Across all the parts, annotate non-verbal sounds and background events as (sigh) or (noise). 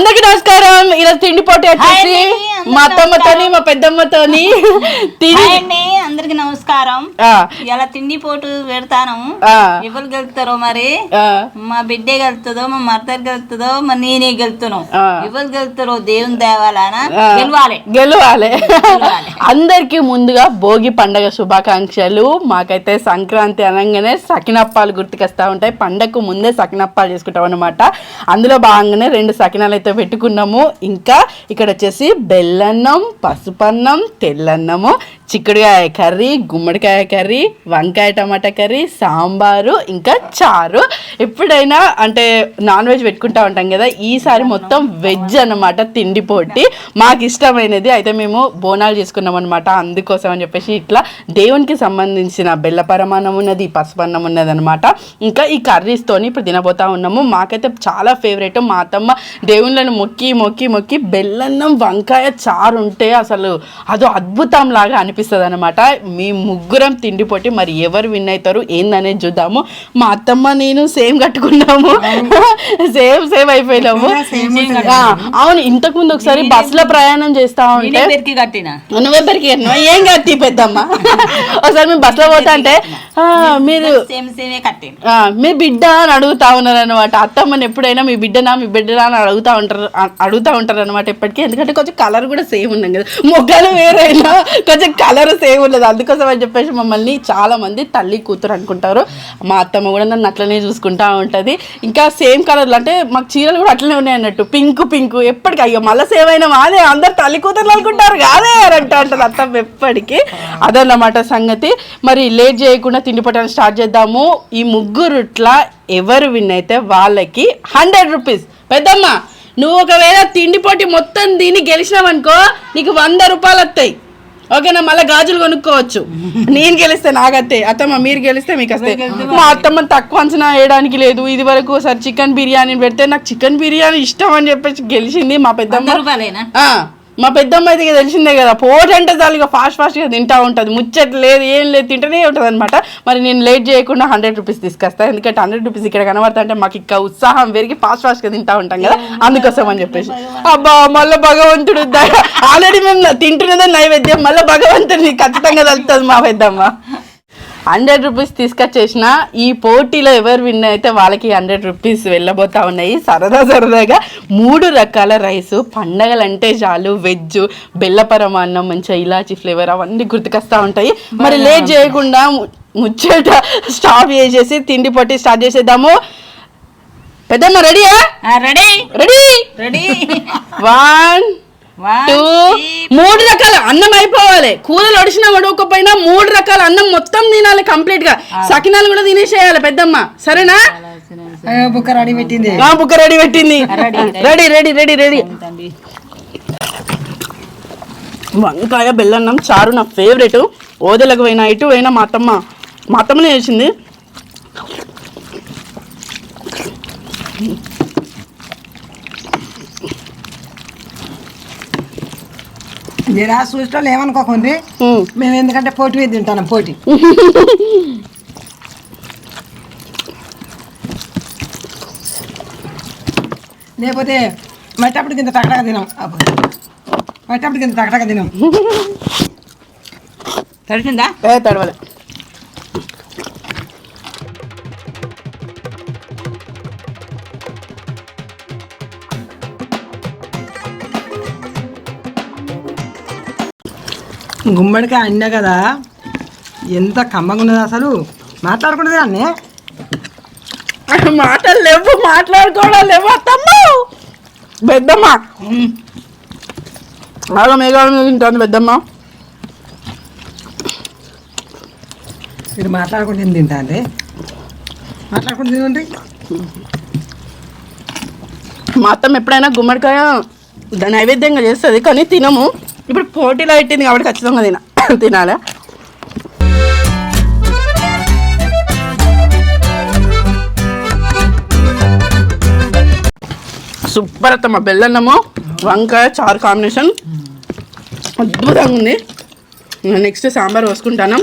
అందరికి నమస్కారం. ఈరోజు తిండి పోటీ వచ్చేసి మా అత్తమ్మతోని మా పెద్దమ్మతోని. తిని అందరికి నమస్కారం. ఇలా తిండి పోటు పెడతాను. ఎవరు గెలుతారో మరి? మా బిడ్డే గెలుతుందో మా మర్దర్ గెలుతుందో మా నేనే గెలుతున్నాం. ఎవరు గెలుతారో దేవుని దేవాలనా గెలవాలి. గెలవాలి. అందరికి ముందుగా భోగి పండగ శుభాకాంక్షలు. మాకైతే సంక్రాంతి అనగానే సకినప్పాలు గుర్తుకొస్తా ఉంటాయి. పండగకు ముందే సకినప్పాలు చేసుకుంటాం అనమాట అందులో భాగంగానే రెండు సకినాలు అయితే పెట్టుకున్నాము. ఇంకా ఇక్కడ వచ్చేసి బెల్లన్నం పసుపన్నం తెల్లన్నము చిక్కుడుకాయ కర్రీ గుమ్మడికాయ కర్రీ వంకాయ టమాటా కర్రీ సాంబారు ఇంకా చారు. ఎప్పుడైనా అంటే నాన్ వెజ్ పెట్టుకుంటా ఉంటాం కదా ఈసారి మొత్తం వెజ్ అన్నమాట తిండి పోటీ. మాకు ఇష్టమైనది అయితే మేము బోనాలు చేసుకున్నాం అనమాట అందుకోసం అని చెప్పేసి ఇట్లా దేవునికి సంబంధించిన బెల్ల పరమాన్నం ఉన్నది పసుపన్నం ఉన్నది అనమాట ఇంకా ఈ కర్రీస్తోని ఇప్పుడు తినబోతా ఉన్నాము. మాకైతే చాలా ఫేవరెట్ మా అత్తమ్మ దేవుళ్ళని మొక్కి మొక్కి మొక్కి బెల్లన్నం వంకాయ చారు ఉంటే అసలు అదో అద్భుతం లాగా అనిపిస్తుంది అనమాట మీ ముగ్గురం తిండి పోటీ మరి ఎవరు విన్ అవుతారు ఏందనేది చూద్దాము. మా అత్తమ్మ నేను సేమ్ కట్టుకున్నాము. సేమ్ సేమ్ అయిపోయినాము. అవును ఇంతకు ముందు ఒకసారి బస్సులో ప్రయాణం చేస్తా ఉంటే పెరికి కట్టిన? నువ్వే పెరిగాను ఏం కట్టి పెద్దమ్మ? ఒకసారి మేము బస్సులో పోతా అంటే "ఆ, మీరు సేమ్ సేమే కట్టిన. ఆ, మీ బిడ్డ అని అడుగుతా ఉన్నారు అనమాట అత్తమ్మని ఎప్పుడైనా మీ బిడ్డనా మీ బిడ్డనా అని అడుగుతా ఉంటారు అడుగుతా ఉంటారు అనమాట ఎప్పటికీ. ఎందుకంటే కొంచెం కలర్ కూడా సేమ్ ఉన్నాం కదా. మొగ్గలు వేరైనా కొంచెం కలర్ సేమ్ ఉండదు. అందుకోసం అని చెప్పేసి మమ్మల్ని చాలా మంది తల్లి కూతురు అనుకుంటారు. మా అత్తమ్మ కూడా నన్ను అట్లనే చూసుకుంటా ఉంటుంది. ఇంకా సేమ్ కలర్లు అంటే మాకు చీరలు కూడా అట్లనే ఉన్నాయి అన్నట్టు. పింక్ పింక్ ఎప్పటికీ. అయ్యో మళ్ళీ సేమ్ అయినా అదే అందరు తల్లి కూతురులు అనుకుంటారు. కాదే అని అంటూ ఉంటుంది అత్తమ్మ ఎప్పటికీ. అదన్నమాట సంగతి. మరి లేట్ చేయకుండా తిండి పట్టడం స్టార్ట్ చేద్దాము. ఈ ముగ్గురుట్లా ఎవరు విన్ అయితే వాళ్ళకి హండ్రెడ్ రూపీస్. పెద్దమ్మ నువ్వు ఒకవేళ తిండి పోటీ మొత్తం దీన్ని గెలిచినావనుకో నీకు వంద రూపాయలు వస్తాయి ఓకేనా మళ్ళీ గాజులు కొనుక్కోవచ్చు. నేను గెలిస్తే నాకత్తే అత్తమ్మ మీరు గెలిస్తే మీకు వస్తాయి మా అత్తమ్మ తక్కువ అంచనా వేయడానికి లేదు. ఇది వరకు ఒకసారి చికెన్ బిర్యానీ పెడితే నాకు చికెన్ బిర్యానీ ఇష్టం అని చెప్పేసి గెలిచింది మా పెద్దమ్మ. మా పెద్దమ్మ అయితే తెలిసిందే కదా పోటీ అంటే చాలు ఇక ఫాస్ట్ ఫాస్ట్గా తింటా ఉంటుంది. ముచ్చట లేదు ఏం లేదు తింటూనే ఉంటుంది అనమాట మరి నేను లేట్ చేయకుండా హండ్రెడ్ రూపీస్ తీసుకొస్తాను ఎందుకంటే హండ్రెడ్ రూపీస్ ఇక్కడ కనబడతా అంటే మాకు ఇంకా ఉత్సాహం పెరిగి ఫాస్ట్ ఫాస్ట్గా తింటా ఉంటాం కదా. అందుకోసం అని చెప్పేసి. అబ్బా మళ్ళీ భగవంతుడు ఆల్రెడీ మేము తింటున్నదే నైవేద్యం మళ్ళీ భగవంతుడిని ఖచ్చితంగా తలుతుంది మా పెద్దమ్మ. హండ్రెడ్ రూపీస్ తీసుకొచ్చేసిన ఈ పోటీలో ఎవరు విన్ అయితే వాళ్ళకి హండ్రెడ్ రూపీస్ వెళ్ళబోతా ఉన్నాయి. సరదా సరదాగా మూడు రకాల రైస్ పండగలంటే చాలు వెజ్ బెల్లపరమాన్నం మంచిగా ఇలాచి ఫ్లేవర్ అవన్నీ గుర్తుకొస్తా ఉంటాయి. మరి లేట్ చేయకుండా ముచ్చట స్టాప్ చేసేసి తిండి పొట్టి స్టార్ట్ చేసేద్దాము. పెద్దమ్మ రెడీయా? Ready. Ready? Ready. One two మూడు రకాల అన్నం అయిపోవాలి. కూరలు ఒడిసిన వడవకపోయినా మూడు రకాల అన్నం మొత్తం తినాలి కంప్లీట్గా. సకినాలు కూడా తినేసేయాలి పెద్దమ్మ. సరేనా? బుక్క రెడీ పెట్టింది. బుక్క రెడీ పెట్టింది. Ready ready. రెడీ రెడీ వంకాయ బెల్లన్నం చారు నా ఫేవరెట్ ఓదెలకు పోయినా ఇటు పోయినా మా అత్తమ్మ మా అత్తమ్మనే చేసింది. జరా చూసిన ఏమనుకోకండి. మేము ఎందుకంటే పోటీ తింటాం పోటీ. లేకపోతే మట్టప్పుడు కింద టకటక తినాం. మట్టప్పుడు కింద టకటక తినాం. (laughs) ఏ తడవలే. గుమ్మడికాయ అన్న కదా. ఎంత కమ్మగా ఉన్నది అసలు? మాట్లాడుకుంటుంది అన్నీ? మాటలు లేవు మాట్లాడుకోవడం లేవు అత్తమ్మ! పెద్దమ్మ! బాగా మేఘాలు తింటాను పెద్దమ్మ. మీరు మాట్లాడుకుంటుంది తింటా అండి మాట్లాడుకుంటూ తినండి మా అత్తమ్మ ఎప్పుడైనా గుమ్మడికాయ నైవేద్యంగా చేస్తుంది కానీ తినము. ఇప్పుడు పోటీలో పెట్టింది కాబట్టి ఖచ్చితంగా తిన తినాలా? సూపర్ అత్తమ్మ బెల్లన్నము వంకాయ చారు కాంబినేషన్ అద్భుతంగా ఉంది. నెక్స్ట్ సాంబార్ పోసుకుంటాను.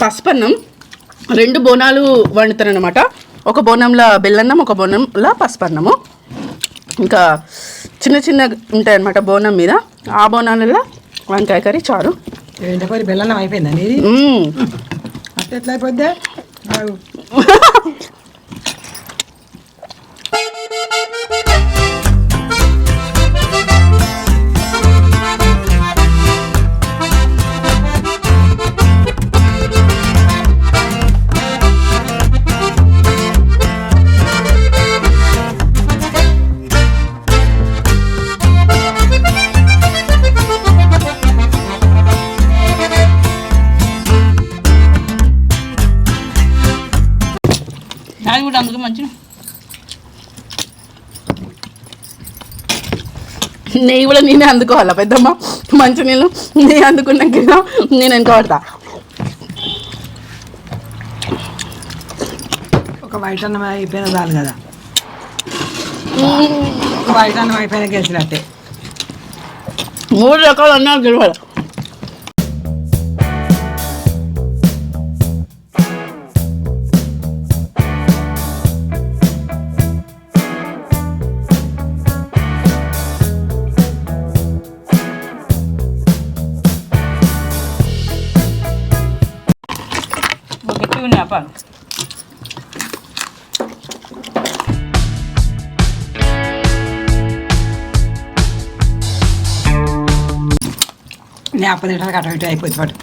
పసుపన్నం రెండు బోనాలు వండుతారనమాట ఒక బోనంలో బెల్లన్నం ఒక బోనంలో పసుపన్నము. ఇంకా చిన్న చిన్న ఉంటాయన్నమాట బోనం మీద. ఆ బోనాలలో వంకాయ కర్రీ చారు. ఏంటో బెల్లం అయిపోయిందా నీది? మ్మ్. అట్లా ఎట్లా అయిపోద్ది? (laughs) నెయ్యి కూడా నేనే అందుకోవాలా పెద్దమ్మ? మంచి నీళ్ళు నేను అందుకున్నాక నేను వెనక పడతా. ఒక వైట్ అన్నం అయిపోయిన చాలు కదా. ఒక వైట్ అన్నం అయిపోయిన గెలిచినట్టే మూడు రకాలు అన్నా గెలవాలి నేను అప్ప తింటానికి అటు ఇటు అయిపోయింది పాటు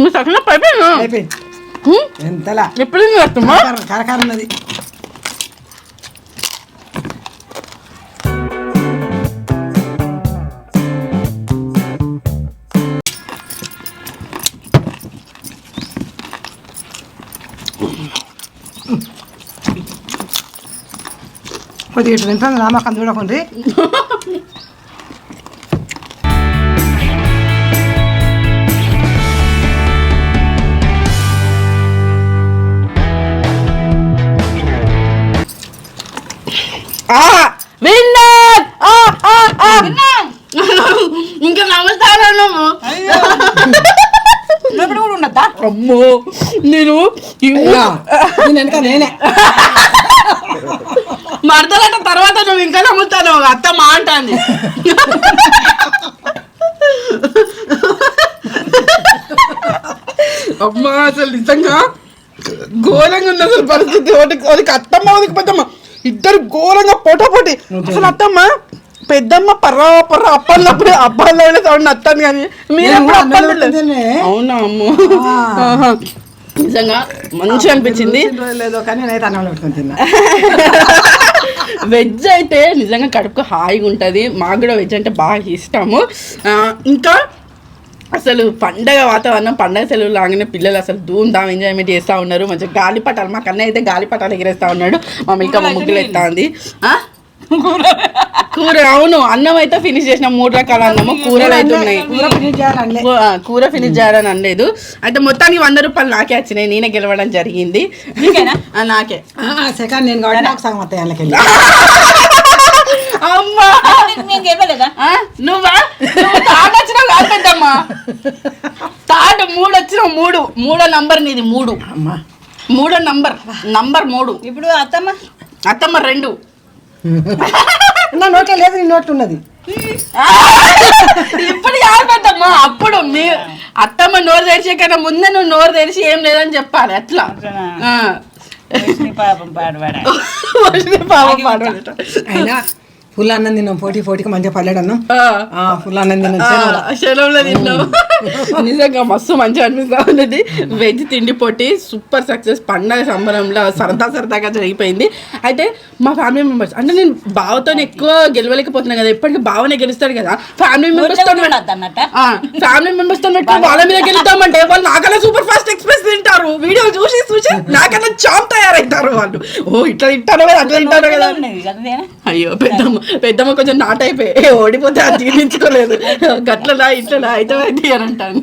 మీరు సగం అయిపోయాను అయిపోయింది. ఎంతలా? ఎప్పుడు వస్తామా కొద్దిగా ఇటు తింటాను రామకం విన్నర్ ఇంకా నమ్ముతాను నువ్వు లోపల కూడా ఉండద్దా అమ్మో! నేను నేనే. మడతలంట తర్వాత నువ్వు ఇంకా నమ్ముతాను అత్త మా అంటాంది. అమ్మా అసలు నిజంగా ఘోరంగా ఉంది అసలు పరిస్థితి. ఒకటి ఒకరికి అత్తమ్మ ఒకరికి పెద్దమ్మ. ఇద్దరు ఘోరంగా పోటాపోటీ అసలు అత్తమ్మ పెద్దమ్మ పర్రా పర్రా అప్పన్నప్పుడు అబ్బాయిలో సౌండ్ అత్తాను కానీ మీరు నేను. అవునా అమ్మో. నిజంగా మంచిగా అనిపించింది. లేదో కానీ నేనైతే అన్నంలో పెట్టుకొని తిన్నా. (laughs) వెజ్ అయితే నిజంగా కడుపుకు హాయిగా ఉంటుంది. మాకు కూడా వెజ్ అంటే బాగా ఇష్టము. ఇంకా అసలు పండగ వాతావరణం పండగ సెలవులు లాగానే పిల్లలు అసలు ధూమ్ ధామ్ ఎంజాయ్మెంట్ చేస్తూ ఉన్నారు. మంచిగా గాలిపటాలు మా కన్నయ్య అయితే గాలిపటాలు ఎగిరేస్తా ఉన్నాడు. మా మిల్కమ్మ ముగ్గులు ఎత్తా ఉంది ఆ? కూర అవును. అన్నం అయితే ఫినిష్ చేసిన. మూడు రకాల అన్నము కూరలు అయితే ఉన్నాయి. కూర ఫినిష్ కూర చేయాలని అనలేదు. అయితే మొత్తానికి వంద రూపాయలు నాకే వచ్చినాయి. నేనే గెలవడం జరిగింది. నాకే. సెకండ్ నేను కాబట్టి నాకు సగం వస్తాయి అందుకెళ్ళి అమ్మా? నువ్వా? తాడు వచ్చినావు కాదు పెద్దమ్మా. తాడు మూడు వచ్చినావు మూడు. మూడో నంబర్ నీది మూడు. అమ్మా. మూడో నంబర్ నంబర్ మూడు. ఇప్పుడు అత్తమ్మ? అత్తమ్మ రెండు. (laughs) నా నోట్లో లేదు నీ నోట్లు ఉన్నది! (laughs) ఇప్పుడు కాదు పెద్దమ్మ అప్పుడు మీ అత్తమ్మ నోరు తెరిచే కన్నా ముందే నువ్వు నోరు తెరిచి ఏం లేదని చెప్పాలి అట్లా అట్లనా? ఆ. లక్ష్మీ పాపం పాడవాడా (laughs) వదిలే పాపం పాడవాడట. అయినా ఫుల్ అన్నం తిన్నాం పోటీ పోటీకి మంచిగా పల్లెడు అన్నం ఆ. ఆ, ఫుల్ అన్నం తిన్నాం తిన్నావు (laughs) నిజంగా మస్తు మంచిగా అనిపిస్తా ఉన్నది. వెజ్ తిండి పోటీ సూపర్ సక్సెస్ పండగ సంబరంలో సరదా సరదాగా జరిగిపోయింది. అయితే మా ఫ్యామిలీ మెంబర్స్ అంటే నేను బావతో ఎక్కువ గెలవలేకపోతున్నాను కదా ఎప్పటికీ బావనే గెలుస్తాడు కదా. ఫ్యామిలీ మెంబర్స్తో ఫ్యామిలీ మెంబర్స్తో పెట్టుకుని వాళ్ళ మీద గెలుద్దామంటే వాళ్ళు నాకన్నా సూపర్ ఫాస్ట్ ఎక్స్ప్రెస్ తింటారు. వీడియో చూసి చూసి నాకన్నా చాప్ తయారవుతారు వాళ్ళు. ఓ ఇట్లా తింటారు కదా అట్లా తింటారు కదా అయ్యో పెద్దమ్మ పెద్దమ్మ కొంచెం నాట అయిపోయి ఓడిపోతే అది జీర్ణించుకోలేదు గట్లలా ఇట్లలా అయితే అని అంటాను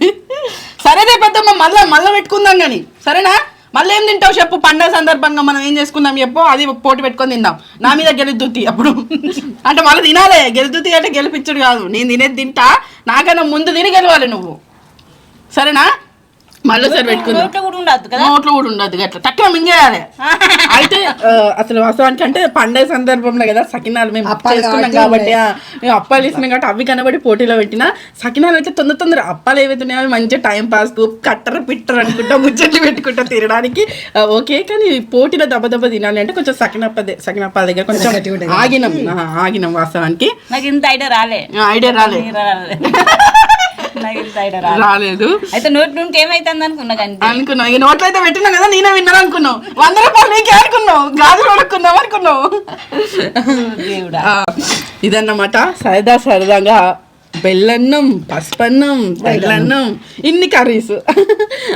సరేనే పెద్దమ్మ మళ్ళీ మళ్ళీ పెట్టుకుందాం కానీ. సరేనా? మళ్ళీ ఏం తింటావు చెప్పు? పండగ సందర్భంగా మనం ఏం చేసుకుందాం చెప్పు? అది పోటీ పెట్టుకొని తిందాం. నా మీద గెలుద్దుతి అప్పుడు. అంటే మళ్ళీ తినాలే. గెలుద్దుతి అంటే గెలిపించుడు కాదు. నేను తినేది తింటా. నాకన్నా ముందు తిని గెలవాలి నువ్వు. సరేనా? మళ్ళీ ఒకసారి పెట్టుకుందాం. నోట్లో కూడా ఉండద్దు కదా? నోట్లో కూడా ఉండదు అట్లా తక్కువ మింగేయాలి. అయితే అసలు వాస్తవానికి అంటే పండగ సందర్భంలో కదా సకినాలు మేము అప్పాలు చేస్తున్నాం కాబట్టి అప్పాలు ఇస్తున్నాం కాబట్టి అవి కనబడి పోటీలో పెట్టిన సకినాలు అయితే తొందర తొందర అప్పాలు ఏవైతే ఉన్నాయో అవి మంచిగా టైం పాస్ కట్టర పిట్టరు అనుకుంటా ముచ్చట్లు పెట్టుకుంటా తినడానికి. ఓకే కానీ పోటీలో దెబ్బ దెబ్బ తినాలి అంటే కొంచెం సకినప్ప సకినప్పాల దగ్గర కొంచెం. ఆగినాం. ఆగినాం వాస్తవానికి. నాకు ఇంత ఐడియా రాలే. ఐడియా రాలే. రాలేదు. అయితే నోటి నుండి ఏమైతుంది అనుకున్నా కానీ అనుకున్నావు. ఇక నోట్లో అయితే పెట్టినా కదా నేనే విన్నాను అనుకున్నావు. వంద రూపాయలు నీకే అనుకున్నావు. గాజులు అనుకున్నావు. ఆ, ఇదన్నమాట. సరదా సరదాగా బెల్లన్నం పసుపన్నం తెల్లన్నం ఇన్ని కర్రీస్.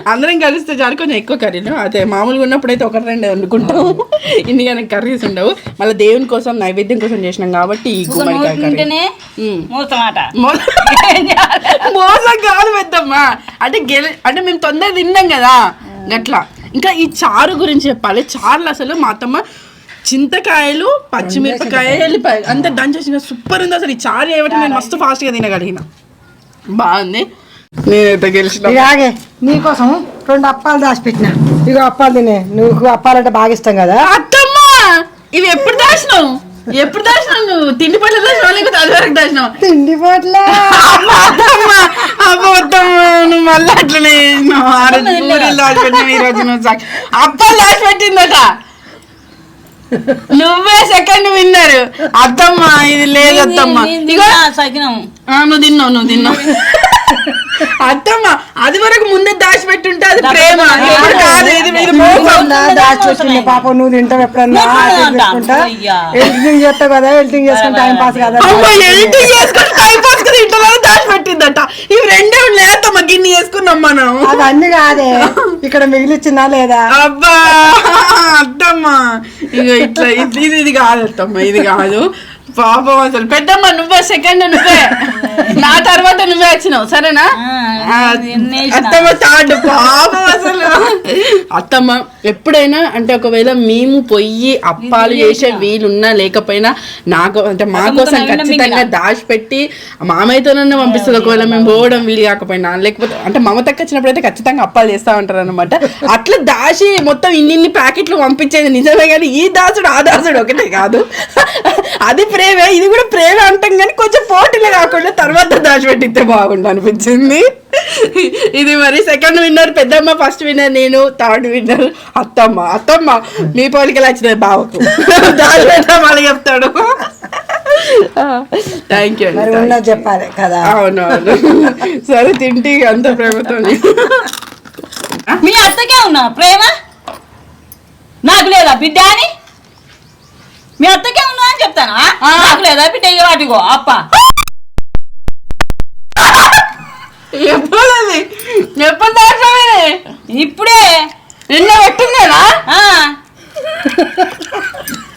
అందరం కలిస్తే చాలు కొంచెం ఎక్కువ కర్రీలు. అదే మామూలుగా ఉన్నప్పుడు అయితే ఒకటి రెండు వండుకుంటాం. ఇన్ని కానీ కర్రీస్ ఉండవు. మళ్ళీ దేవుని కోసం నైవేద్యం కోసం చేసినాం కాబట్టి (laughs) మోసం కాదు పెద్దమ్మా. అంటే గెల అంటే మేము తొందరగా తిన్నాం కదా. గట్లా. ఇంకా ఈ చారు గురించి చెప్పాలి. చారులు అసలు మా అత్తమ్మ చింతకాయలు పచ్చిమిరపకాయ ఎల్లిపాయ. అంత దంచేసిన సూపర్ ఉంది అసలు. ఈ చారు ఏమిటి నేను మస్తు ఫాస్ట్గా తినగలిగిన. బాగుంది. నేనైతే గెలిచిన. ఇక ఆగే నీకోసం రెండు అప్పాలు దాచిపెట్టిన. ఇక అప్పాలు తినే. నువ్వు అప్పాలంటే బాగా ఇష్టం కదా? అత్తమ్మ! ఇవి ఎప్పుడు దాచినావు? ఎప్పుడు దాచినావు నువ్వు? తిండి పట్ల దాచినావు లేకపోతే అది వరకు దాచినావు? తిండి పోట్ల? నువ్వు మళ్ళీ అట్లనే రోజు ఈ నువ్వు అప్పాలు దాచిపెట్టిందట. నువ్వే సెకండ్ విన్నారు అత్తమ్మ ఇది లేదు అత్తమ్మ. నువ్వు తిన్నావు నువ్వు తిన్నావు. (laughs) అత్తమ్మ అది వరకు ముందే దాచిపెట్టుంటే అది ప్రేమ. ఇప్పుడు కాదు ఇది మీరు మోసం. దాచిపెట్టిన పాప నువ్వు తింటావు ఎప్పుడన్నా. చేసుకుంటా. ఎడిటింగ్ చేస్తావు కదా ఎడిటింగ్ చేసుకుని టైం పాస్ కదా? ఎడిటింగ్ చేసుకుని టైం పాస్కి తింటాను దాచిపెట్టిందట. ఇవి రెండే ఉన్నాయి అత్తమ్మ గిన్నె చేసుకున్నాం మనం. అది అన్ని కాదే. ఇక్కడ మిగిలిచ్చిందా లేదా? అబ్బా అత్తమ్మ. ఇక ఇట్లా ఇది ఇది- ఇది కాదు అత్తమ్మ ఇది కాదు. పాపం అసలు. పెద్దమ్మ నువ్వే సెకండ్ నువ్వే. (laughs) నా తర్వాత నువ్వే వచ్చినావు సరేనా? అత్తమ్మ థర్డ్ పాపం అసలు. అత్తమ్మ ఎప్పుడైనా అంటే ఒకవేళ మేము పొయ్యి అప్పాలు చేసే వీలున్నా లేకపోయినా నాకు అంటే మా కోసం ఖచ్చితంగా. దాచిపెట్టి మామయ్యతోనన్నా పంపిస్తుంది ఒకవేళ మేము పోవడం వీలు కాకపోయినా లేకపోతే అంటే మమతక్క వచ్చినప్పుడు అయితే ఖచ్చితంగా అప్పాలు చేస్తా ఉంటారు అనమాట అట్లా దాచి మొత్తం ఇన్ని ఇన్ని ప్యాకెట్లు పంపించేది నిజమే కానీ ఈ దాసుడు ఆ దాసుడు ఒకటే కాదు. అది ప్రేమే. ఇది కూడా ప్రేమే అంటాం కానీ కొంచెం పోటీలు కాకుండా తర్వాత దాచిపెట్టితే బాగుండు అనిపించింది. ఇది మరి సెకండ్ విన్నర్ పెద్దమ్మ ఫస్ట్ విన్నర్ నేను థర్డ్ విన్నర్ అత్తమ్మ అత్తమ్మ మీ పోలికలు వచ్చినాయి బావకు దాచిపెట్టా మళ్ళీ చెప్తాడు. థ్యాంక్ యూ చెప్పాలి కదా. అవును అవును. సరే తింటి అంత ప్రేమతో మీ అత్తకే ఉన్నా? ప్రేమ? నాకు లేదా బిడ్డ అని? మీ అత్తకే ఉన్నా అని చెప్తాను? నాకు లేదా బిడ్డ ఇక వాటిగో అప్ప. ఎప్పుడు అది ఎప్పుడు దాచామే ఇప్పుడే? నిన్న పెట్టిందేనా ఆ.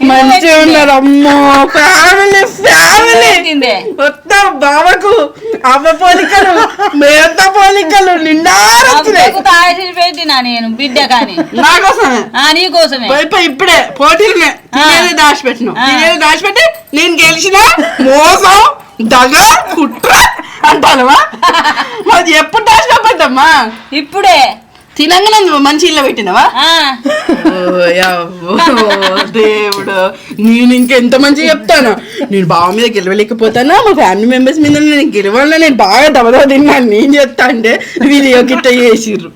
మంచిగా ఉన్నారు అమ్మో ఫ్యామిలీ ఫ్యామిలీ. మొత్తం బావకు అవ్వ పోలికలు మేత పోలికలు నిండా పెట్టినా నేను బిడ్డ కానీ. నా కోసమే? ఆ నీకోసమే పోయి పోయి ఇప్పుడే పోటీలనే తినేది దాచిపెట్టినావు. ఆ. తినేది దాచిపెట్టి నేను గెలిచిన మోసం దగ కుట్ర అంటానవా మరి ఎప్పుడు దాచిపెట్టమ్మా ఇప్పుడే. తినంగానే నువ్వు మంచి ఇల్లు పెట్టినవా? దేవుడు. నేను ఇంకెంత మంచిగా చెప్తాను? నేను బావ మీద గెలవలేకపోతానా? మా ఫ్యామిలీ మెంబర్స్ మీద నేను గెలవాలని నేను బాగా దబదబ తిన్నాను నేను చెప్తా అంటే వీడియో గిట్ట చేసిర్రు.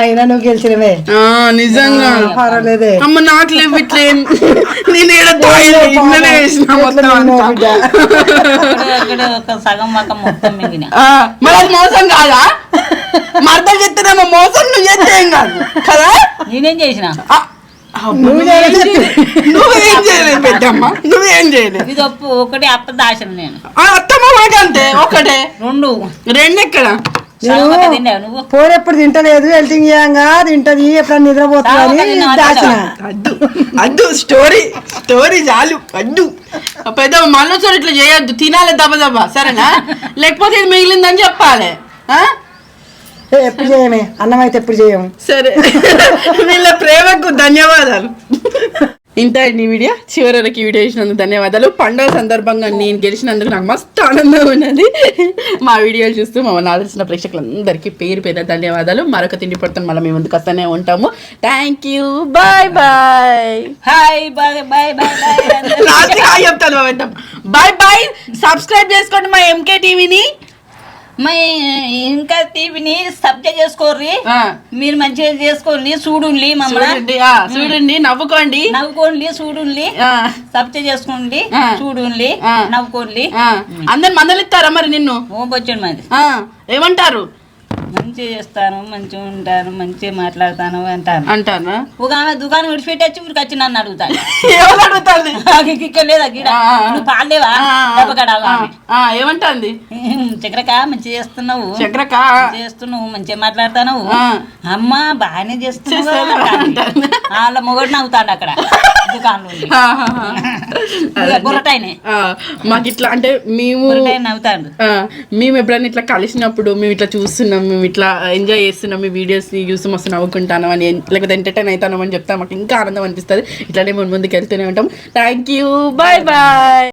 అయినా నువ్వు గెలిచినవే. ఆ నిజంగా. పర్వాలేదే. అమ్మ నాకు లేవు ఇట్లా నేను ఇంట్లోనే వేసిన మొత్తం (laughs) మరి అది మోసం కాదా? మర్దలు చెప్తేనేమో మోసం నువ్వు చేస్తే కాదు. కదా? నేనేం చేసిన? నువ్వేం చేయలేదు. పెద్దమ్మ. నువ్వేం చేయలేదు. ఇది ఒప్పు ఒకటి అప్ప దాచిన నేను. ఆ అత్తమ్మ అంతే ఒకటే. రెండు. రెండు ఎక్కడ ఎప్పుడు తింటలేదు ఎడిటింగ్ చేయంగా తింటది ఎప్పుడన్నా నిద్రపోతుంది దాచిన అద్దు అద్దు స్టోరీ స్టోరీ చాలు అద్దు. పెద్ద మళ్ళీ ఇట్లా చేయొద్దు తినాలి దెబ్బ దెబ్బ సరేనా? లేకపోతే ఇది మిగిలిందని చెప్పాలి ఎప్పుడు చేయమే అన్నం అయితే ఎప్పుడు చేయము సరే. వీళ్ళ ప్రేమకు ధన్యవాదాలు. ఇంత ఈ వీడియో. చివరి వరకు ఈ వీడియో చూసినందుకు ధన్యవాదాలు. పండుగ సందర్భంగా నేను గెలిచినందుకు నాకు మస్తు ఆనందం ఉన్నది. మా వీడియోలు చూస్తూ మమ్మల్ని ఆదర్శించిన ప్రేక్షకులందరికీ పేరు పేరు ధన్యవాదాలు. మరొక తిండి పడుతుంది మళ్ళీ మేము ముందుకు వస్తూనే ఉంటాము. Thank you bye bye hi bye bye bye hi చెప్తాను బాయ్ బాయ్ సబ్స్క్రైబ్ చేసుకోండి మా ఎంకే టీవీని మా ఇంకా టీవీని సబ్జెక్ట్ చేసుకోర్రి. మీరు మంచిగా చేసుకోండి చూడుండి మమ్మల్ని. చూడండి నవ్వుకోండి. నవ్వుకోండి చూడుండి సబ్జెక్ట్ చేసుకోండి. చూడుండి. నవ్వుకోండి. అందరు మందలిస్తారా మరి నిన్ను? ఓ బొచ్చండి ఆ, ఏమంటారు? మంచిగా చేస్తాను మంచిగా ఉంటాను మంచిగా మాట్లాడతాను అంటాను. అంటారా ఒక ఆమె దుకాణం విడిచిపెట్టచ్చి ఊరికి వచ్చి నన్ను అడుగుతాను ఎవరు అడుగుతాంది? ఇక్కడ లేదా గిడ? ఆ, ఆ. నువ్వు ఆ, ఏమంటాంది? చక్రక మంచిగా చేస్తున్నావు? చక్రక. చేస్తున్నావు మంచిగా మాట్లాడతావు ఆ. అమ్మా బాగానే చేస్తున్నావు. వాళ్ళ మొగడు నవ్వుతాడు అక్కడ మాకు ఇట్లా అంటే మేము నవ్వుతాడు. మేము ఎప్పుడైనా ఇట్లా కలిసినప్పుడు మేము ఇట్లా చూస్తున్నాం మేము ఇట్లా ఎంజాయ్ చేస్తున్నాం మీ వీడియోస్ చూసి మస్తు నవ్వుకుంటాను అని లేకపోతే ఎంటర్టైన్ అవుతాను అని చెప్తా. మాకు ఇంకా ఆనందం అనిపిస్తుంది. ఇట్లానే ముందు ముందుకు వెళ్తూనే ఉంటాం. Thank you bye bye